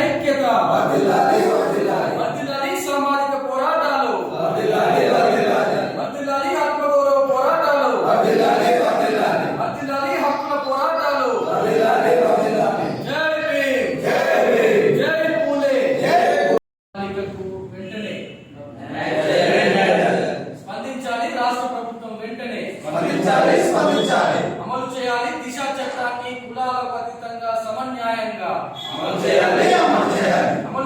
ఐక్యత వర్ధిల్లాలి, వర్ధిల్లాలి. వర్ధిల్లాలి సామాజిక పోరాటాలు వర్ధిల్లాలి, వర్ధిల్లాలి. వర్ధిల్లాలి ఆత్మగౌరవ పోరాటాలు వర్ధిల్లాలి, వర్ధిల్లాలి. వర్ధిల్లాలి హక్కుల పోరాటాలు వర్ధిల్లాలి, వర్ధిల్లాలి. జై భీమ్ జై భీమ్. జై పూలే జై బాలికలకు వెంటనే భీమ్. స్పందించాలి రాష్ట్ర ప్రభుత్వం వెంటనే స్పందించాలి, స్పందించాలి. అమలు చేయాలి దిశ చట్టాన్ని కులాలకు అతీతంగా సమన్యాయంగా అమలు చేయాలి,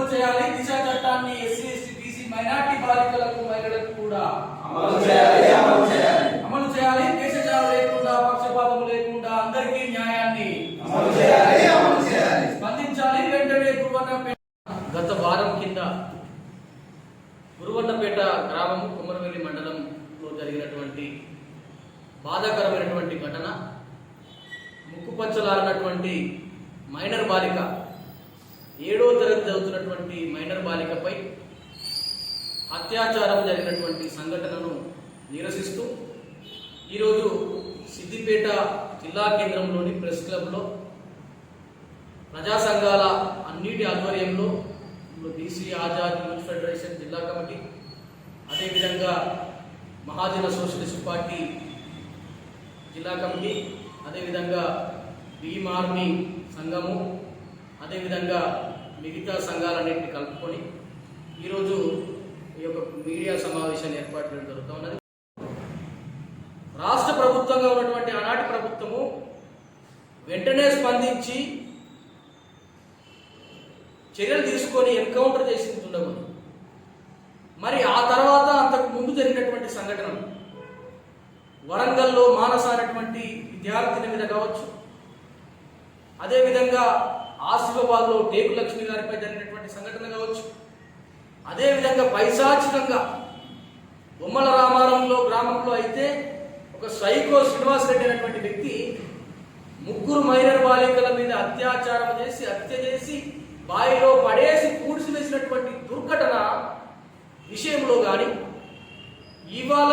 అమలు చేయాలి. అమలు చేయాలి దిశ చట్టాన్ని ఎస్సీ ఎస్టీ బీసీ మైనార్టీ బాలికలకు మహిళలకు కూడా అమలు చేయాలి, అమలు చేయాలి. అమలు చేయాలి దేశజాలు లేకుండా పక్షపాతం లేకుండా అందరికీ న్యాయాన్ని అమలు చేయాలి, అమలు చేయాలి. స్పందించాలి వెంటనే గురువన్నపేట గత వారం కింద గురువన్నపేట గ్రామం కుమ్మరవెల్లి మండలంలో జరిగినటువంటి బాధాకరమైనటువంటి ఘటన ముక్కుపచ్చలారినటువంటి మైనర్ బాలిక ఏడో తరగతి చదువుతున్నటువంటి మైనర్ బాలికపై అత్యాచారం జరిగినటువంటి సంఘటనను నిరసిస్తూ ఈరోజు సిద్దిపేట జిల్లా కేంద్రంలోని ప్రెస్ క్లబ్లో ప్రజా సంఘాల అన్నిటి ఆధ్వర్యంలో బీసీ ఆజాద్ యూత్ ఫెడరేషన్ జిల్లా కమిటీ అదేవిధంగా మహాజన సోషలిస్ట్ పార్టీ జిల్లా కమిటీ అదేవిధంగా భీమ్ ఆర్మీ సంఘము అదేవిధంగా మిగతా సంఘాలన్నింటినీ కలుపుకొని ఈరోజు ఈ యొక్క మీడియా సమావేశాన్ని ఏర్పాటు చేయడం జరుగుతూ ఉన్నది. రాష్ట్ర ప్రభుత్వంగా ఉన్నటువంటి ఆనాటి ప్రభుత్వము వెంటనే స్పందించి చర్యలు తీసుకొని ఎన్కౌంటర్ చేసింది ఉండకూడదు మరి ఆ తర్వాత అంతకు ముందు జరిగినటువంటి సంఘటనలు వరంగల్లో మానస అనేటువంటి విద్యార్థిని మీద కావచ్చు అదేవిధంగా ఆసిఫాబాద్లో టేకు లక్ష్మి గారిపై జరిగినటువంటి సంఘటన కావచ్చు. అదేవిధంగా పైశాచికంగా బొమ్మల రామారంలో గ్రామంలో అయితే ఒక సైకో శ్రీనివాస్ రెడ్డి అనేటువంటి వ్యక్తి ముగ్గురు మైనర్ బాలికల మీద అత్యాచారం చేసి హత్య చేసి బావిలో పడేసి పూడ్చి వేసినటువంటి దుర్ఘటన విషయంలో కానీ ఇవాళ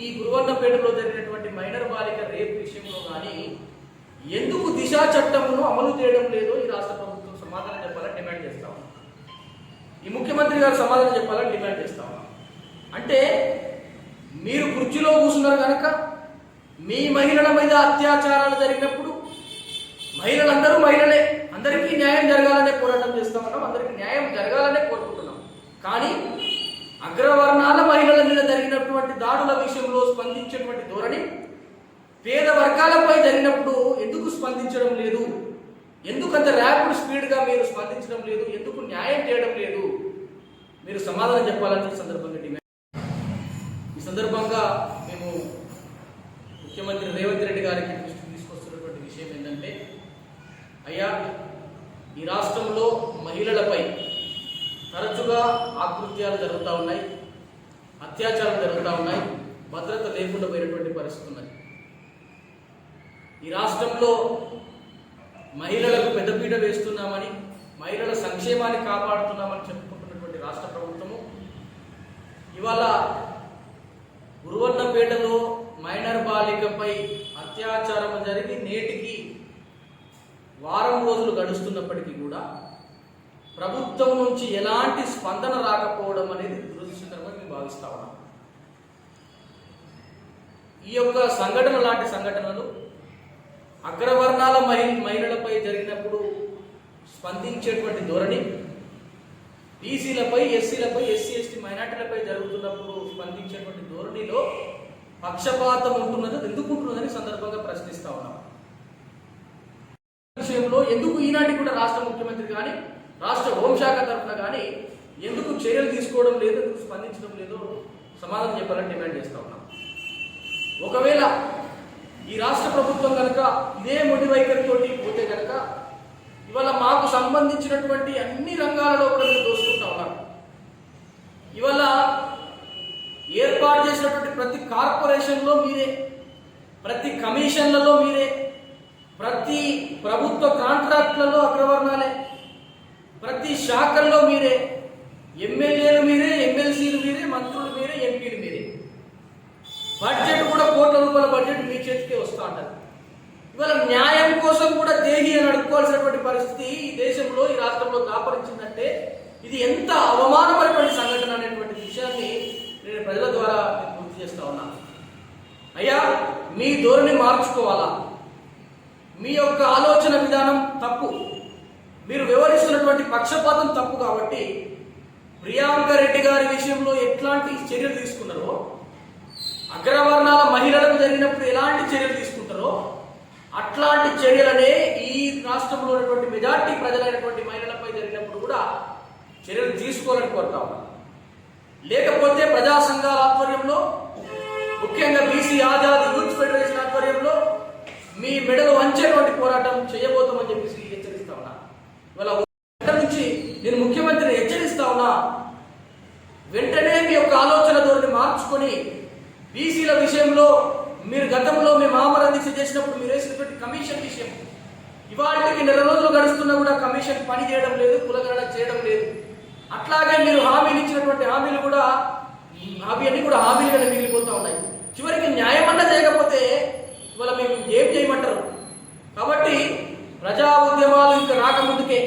ఈ గురువన్నపేటలో జరిగినటువంటి మైనర్ బాలిక రేపు విషయంలో కానీ ఎందుకు దిశా చట్టమును అమలు చేయడం లేదో ఈ రాష్ట్ర ప్రభుత్వం సమాధానం చెప్పాలని డిమాండ్ చేస్తాం ఈ ముఖ్యమంత్రి గారు సమాధానం చెప్పాలని డిమాండ్ చేస్తాం అంటే మీరు కుర్చీలో కూర్చున్నారు కనుక మీ మహిళల మీద అత్యాచారాలు జరిగినప్పుడు మహిళలందరూ మహిళలే. అందరికీ న్యాయం జరగాలనే పోరాటం చేస్తామన్నాం అందరికీ న్యాయం జరగాలనే కోరుకుంటున్నాం. కానీ అగ్రవర్ణాల మహిళల మీద జరిగినటువంటి దాడుల విషయంలో స్పందించేటువంటి ధోరణి పేద వర్గాలపై జరిగినప్పుడు ఎందుకు స్పందించడం లేదు? ఎందుకు అంత ర్యాపిడ్ స్పీడ్గా మీరు స్పందించడం లేదు? ఎందుకు న్యాయం చేయడం లేదు? మీరు సమాధానం చెప్పాలని సందర్భంగా డిమాండ్ ఈ సందర్భంగా మేము ముఖ్యమంత్రి రేవంత్ రెడ్డి గారికి దృష్టికి తీసుకొస్తున్నటువంటి విషయం ఏంటంటే అయ్యా ఈ రాష్ట్రంలో మహిళలపై తరచుగా ఆకృత్యాలు జరుగుతూ ఉన్నాయి అత్యాచారాలు జరుగుతూ ఉన్నాయి భద్రత లేకుండా పోయినటువంటి పరిస్థితి ఉన్నాయి ఈ రాష్ట్రంలో మహిళలకు పెద్దపీట వేస్తున్నామని మహిళల సంక్షేమాన్ని కాపాడుతున్నామని చెప్పుకుంటున్నటువంటి రాష్ట్ర ప్రభుత్వము. ఇవాళ గురువన్నపేటలో మైనర్ బాలికపై అత్యాచారం జరిగి నేటికి వారం రోజులు గడుస్తున్నప్పటికీ కూడా ప్రభుత్వం నుంచి ఎలాంటి స్పందన రాకపోవడం అనేది దురదృష్టకరంగా మేము భావిస్తా ఉన్నాం. ఈ యొక్క సంఘటన లాంటి సంఘటనలు అగ్రవర్ణాల మహి మహిళలపై జరిగినప్పుడు స్పందించేటువంటి ధోరణి బీసీలపై ఎస్సీలపై ఎస్సీ ఎస్టీ మైనార్టీలపై జరుగుతున్నప్పుడు స్పందించేటువంటి ధోరణిలో పక్షపాతం ఉంటున్నది ఎందుకు ఉంటున్నదని సందర్భంగా ప్రశ్నిస్తా ఉన్నాం. విషయంలో ఎందుకు ఈనాటి కూడా రాష్ట్ర ముఖ్యమంత్రి కానీ రాష్ట్ర హోంశాఖ తరఫున కానీ ఎందుకు చర్యలు తీసుకోవడం లేదు ఎందుకు స్పందించడం లేదో సమాధానం చెప్పాలని డిమాండ్ చేస్తా ఉన్నాం. ఒకవేళ ఈ రాష్ట్ర ప్రభుత్వం కనుక ఇదే మొండి వైఖరితోటి పోతే కనుక ఇవాళ మాకు సంబంధించినటువంటి అన్ని రంగాలలో కూడా మీరు దోసుకుంటా ఉన్నారు. ఇవాళ ఏర్పాటు చేసినటువంటి ప్రతి కార్పొరేషన్లో మీరే ప్రతి కమిషన్లలో మీరే ప్రతి ప్రభుత్వ కాంట్రాక్ట్లలో అగ్రవర్ణాలే ప్రతి శాఖల్లో మీరే ఎమ్మెల్యేలు మీరే ఎమ్మెల్సీలు మీరే మంత్రులు మీరే ఎంపీలు మీరే. బడ్జెట్ కోట్ల రూపాయల బడ్జెట్ మీ చేతికే వస్తూ ఉంటుంది ఇవాళ న్యాయం కోసం కూడా దేహి అని అడుక్కోవాల్సినటువంటి పరిస్థితి ఈ దేశంలో ఈ రాష్ట్రంలో దాపరించిందంటే ఇది ఎంత అవమానమైనటువంటి సంఘటన అనేటువంటి విషయాన్ని నేను ప్రజల ద్వారా గుర్తు చేస్తా ఉన్నాను అయ్యా మీ ధోరణి మార్చుకోవాలా? మీ యొక్క ఆలోచన విధానం తప్పు. మీరు వివరిస్తున్నటువంటి పక్షపాతం తప్పు కాబట్టి ప్రియాంక రెడ్డి గారి విషయంలో ఎట్లాంటి చర్యలు తీసుకున్నారో జరిగినప్పుడు ఎలాంటి చర్యలు తీసుకుంటారో అట్లాంటి చర్యలనే ఈ రాష్ట్రంలో ఉన్నటువంటి మెజార్టీ ప్రజలైనటువంటి మహిళలపై జరిగినప్పుడు కూడా చర్యలు తీసుకోవాలని కోరుతా లేకపోతే ప్రజా సంఘాల ఆధ్వర్యంలో ముఖ్యంగా బీసీ ఆజాద్ యూత్ ఫెడరేషన్ ఆధ్వర్యంలో మీ మెడలు వంచేటువంటి పోరాటం చేయబోతామని చెప్పేసి హెచ్చరిస్తా ఉన్నా. ఇవాళ గంట నుంచి నేను ముఖ్యమంత్రిని హెచ్చరిస్తా ఉన్నా. వెంటనే మీ యొక్క ఆలోచన ధోరణి మార్చుకొని బీసీల విషయంలో మీరు గతంలో మేము ఆమరణ దీక్ష చేసినప్పుడు మీరు వేసినటువంటి కమిషన్ విషయం ఇవాళకి నెల రోజులు గడుస్తున్నా కూడా కమిషన్ పని చేయడం లేదు కులగణన చేయడం లేదు. అట్లాగే మీరు హామీలు ఇచ్చినటువంటి హామీలు కూడా హామీ అన్ని కూడా హామీలుగానే మిగిలిపోతూ ఉన్నాయి. చివరికి న్యాయం అన్న చేయకపోతే ఇవాళ మేము ఏం చేయమంటారు? కాబట్టి ప్రజా ఉద్యమాలు ఇంకా రాకముందుకే.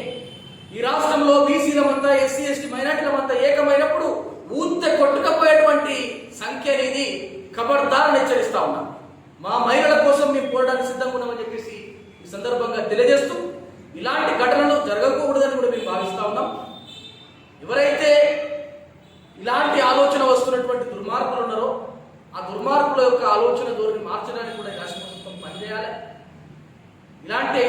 ఈ రాష్ట్రంలో బీసీలమంతా ఎస్సీ ఎస్టీ మైనార్టీలమంతా ఏకమైనప్పుడు ఊత్త కొట్టుకపోయేటువంటి సంఖ్య అనేది ఖబర్దారని హెచ్చరిస్తా ఉన్నా. మా మహిళల కోసం మేము పోరాడానికి సిద్ధంగా ఉన్నామని చెప్పేసి ఈ సందర్భంగా తెలియజేస్తూ ఇలాంటి ఘటనలు జరగకూడదని కూడా మేము భావిస్తా ఉన్నాం. ఎవరైతే ఇలాంటి ఆలోచన వస్తున్నటువంటి దుర్మార్గులు ఉన్నారో ఆ దుర్మార్గుల యొక్క ఆలోచన ధోరణి మార్చడానికి కూడా ఈ రాష్ట్ర ప్రభుత్వం పనిచేయాలి. ఇలాంటి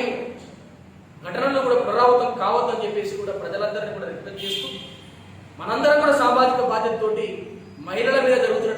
ఘటనలు కూడా పునరావృతం కావద్దని చెప్పేసి కూడా ప్రజలందరినీ కూడా రిక్వెస్ట్ చేస్తూ మనందరం కూడా సామాజిక బాధ్యతతోటి మహిళల మీద జరుగుతున్న